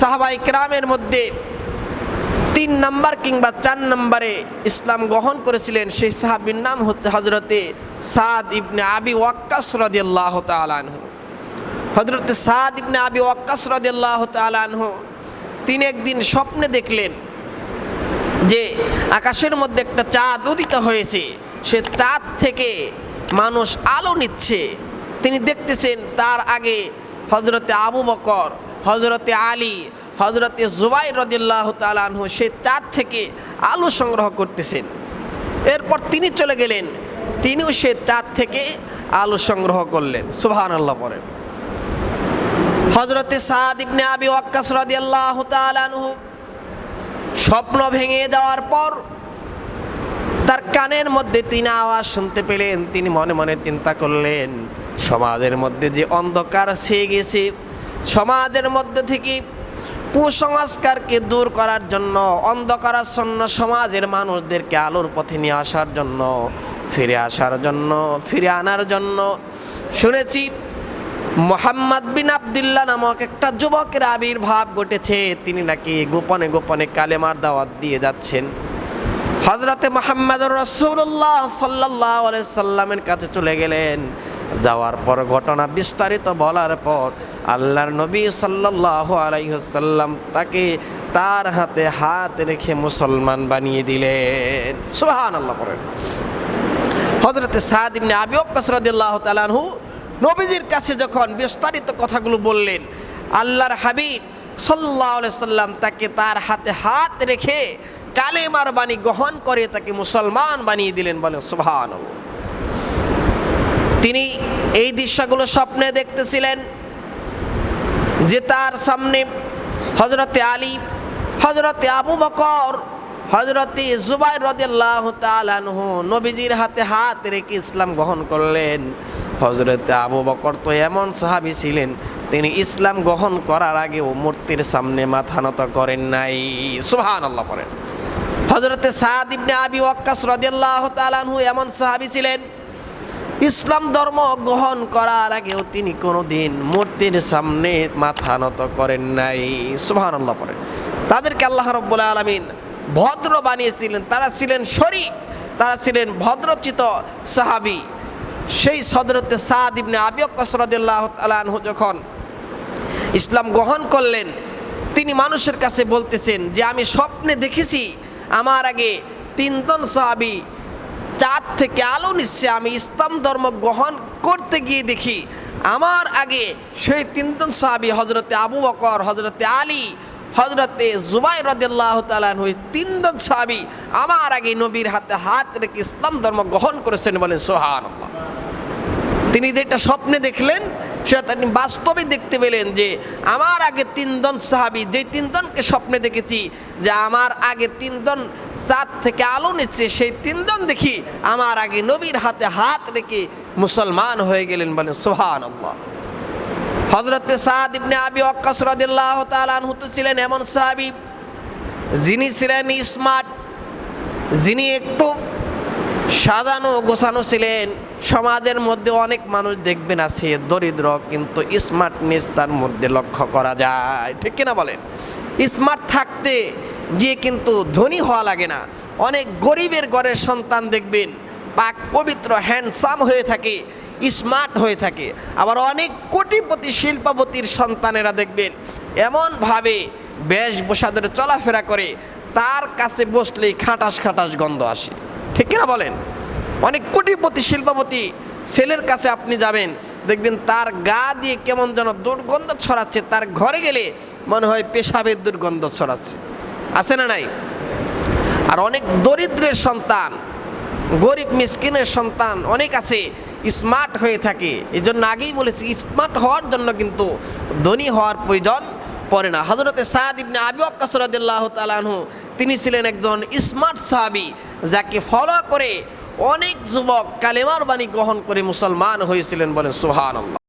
সাহাবা ক্রামের মধ্যে তিন নাম্বার কিংবা চার নম্বরে ইসলাম গ্রহণ করেছিলেন সেই সাহাবির নাম হচ্ছে হজরতে সাদ ইবনে আবি ওয়াক্কাস রদিয়াল্লাহ তালানহু হজরতে সাদ ইবনে আবি ওয়াক্কাস রদিয়াল্লাহ তালানহু তিনি একদিন স্বপ্নে দেখলেন যে আকাশের মধ্যে একটা চাঁদ উদিত হয়েছে। সে চাঁদ থেকে মানুষ আলো নিচ্ছে। তিনি দেখতেছেন তার আগে হজরতে আবু বকর হজরতে আলী হজরতে জুবাই রদিল্লাহ তালানহু সে চাঁদ থেকে আলো সংগ্রহ করতেছেন। এরপর তিনি চলে গেলেন, তিনিও সে চাঁদ থেকে আলো সংগ্রহ করলেন। সুবাহান আল্লাহ পরেন হজরতে সাদ ইবনে আবি ওয়াক্কাস রাদিয়াল্লাহু তাআলা আনহু স্বপ্ন ভেঙে যাওয়ার পর তার কানের মধ্যে তিনি আওয়াজ শুনতে পেলেন। তিনি মনে মনে চিন্তা করলেন, সমাজের মধ্যে যে অন্ধকার ছেয়ে গেছে সমাজের মধ্যে থেকে কুসংস্কারকে দূর করার জন্য, অন্ধকারাচ্ছন্ন সমাজের মানুষদেরকে আলোর পথে নিয়ে আসার জন্য, ফিরে আসার জন্য, ফিরে আনার জন্য। শুনেছি মোহাম্মদ বিন আবদুল্লাহ নামক একটা যুবকের আবির্ভাব ঘটেছে। তিনি নাকি গোপনে গোপনে কালেমার দাওয়াত দিয়ে যাচ্ছেন। হজরতে মোহাম্মদ রসুল্লাহ সাল্লাহ সাল্লামের কাছে চলে গেলেন। যাওয়ার পর ঘটনা বিস্তারিত বলার পর আল্লাহর নবী সাল্লাহ আলাইসাল্লাম তাকে তার হাতে হাত রেখে মুসলমান বানিয়ে দিলেন। সুহান আল্লাহ পড়েন। হজরতে সাদ আবি তাআলা আনহু নবীজির কাছে যখন বিস্তারিত কথাগুলো বললেন, আল্লাহর হাবিব আলাইহি সাল্লাম তাকে তার হাতে হাত রেখে কালেমার বাণী গ্রহণ করে তাকে মুসলমান বানিয়ে দিলেন বলে সুবহানাল্লাহ। তিনি এই দৃশ্যগুলো স্বপ্নে দেখতেছিলেন যে তার সামনে হজরতে আলী হজরতে আবু বকর হজরতে জুবাই রদিয়াল্লাহ তালানহ নবীজির হাতে হাত রেখে ইসলাম গ্রহণ করলেন। হজরতে আবু বকর তো এমন সাহাবি ছিলেন, তিনি ইসলাম গ্রহণ করার আগেও মূর্তির সামনে মাথা নত করেন নাই। সুহান আল্লাহ করেন হজরতে সাদ ইবনে আবি ওয়াক্কাস রদিয়াল্লাহ তালানহু এমন সাহাবি ছিলেন ইসলাম ধর্ম গ্রহণ করার আগেও তিনি কোনোদিন মূর্তির সামনে মাথা নত করেন নাই। সুহান আল্লাহ করেন তাদেরকে আল্লাহ রব্বুল আলমিন ভদ্র বানিয়েছিলেন। তারা ছিলেন শরীফ, তারা ছিলেন ভদ্রচিত সাহাবি। সেই সদরতে সাদ ইবনে আবিয়ক কসরদুল্লাহ আনহু যখন ইসলাম গ্রহণ করলেন, তিনি মানুষের কাছে বলতেছেন যে, আমি স্বপ্নে দেখেছি, আমার আগে তিনজন সাহাবি চাঁদ থেকে আলো নিচ্ছে আমি ইসলাম ধর্ম গ্রহণ করতে গিয়ে দেখি। আমার আগে সেই তিনজন সাহাবি হজরতে আবু বকর হজরতে আলী হজরতে জুবাই রদুল্লাহ তালান হয়ে তিনজন সাহাবি আমার আগে নবীর হাতে হাত রেখে ইসলাম ধর্ম গ্রহণ করেছেন বলেন সোহান তিনি যেটা স্বপ্নে দেখলেন সেটা তিনি বাস্তবে দেখতে পেলেন যে আমার আগে তিনজন সাহাবি, যে তিনজনকে স্বপ্নে দেখেছি, যে আমার আগে তিনজন চাঁদ থেকে আলো নিচ্ছে, সেই তিনজন দেখি আমার আগে নবীর হাতে হাত রেখে মুসলমান হয়ে গেলেন বলে সোহান হজরতে সাদ ইবনে আবি অক্কাস রাদিল্লাহ তালানহু ছিলেন এমন সাহাবি, যিনি ছিলেন স্মার্ট যিনি একটু সাজানো গোছানো ছিলেন। সমাজের মধ্যে অনেক মানুষ দেখবেন আছে দরিদ্র, কিন্তু স্মার্টনেস তার মধ্যে লক্ষ্য করা যায়। ঠিক কিনা বলেন? স্মার্ট থাকতে গিয়ে কিন্তু ধনী হওয়া লাগে না। অনেক গরিবের ঘরের সন্তান দেখবেন, পাক পবিত্র হ্যান্ডসাম হয়ে থাকে স্মার্ট হয়ে থাকে। আবার অনেক কোটিপতি, শিল্পপতির সন্তানেরা দেখবেন, এমনভাবে বেশভূষা ধরে চলাফেরা করে, তার কাছে বসলেই খাটাস খাটাস গন্ধ আসে। ঠিক কিনা বলেন? অনেক কোটিপতি, শিল্পপতি ছেলের কাছে আপনি যাবেন, দেখবেন তার গা দিয়ে কেমন যেন দুর্গন্ধ ছড়াচ্ছে, তার ঘরে গেলে মনে হয় পেশাবের দুর্গন্ধ ছড়াচ্ছে। আছে না নাই? আর অনেক দরিদ্রের সন্তান, গরিব মিসকিনের সন্তান অনেক আছে স্মার্ট হয়ে থাকে। এই জন্য আগেই বলেছি স্মার্ট হওয়ার জন্য কিন্তু ধনী হওয়ার প্রয়োজন পড়ে না। হজরতে সাদ ইবনে আবি অক্কাসরাদিল্লাহ তালানহু তিনি ছিলেন একজন স্মার্ট সাহাবি, যাকে ফলো করে অনেক যুবক কালেমার বাণী গ্রহণ করে মুসলমান হয়েছিলেন বলে সুহান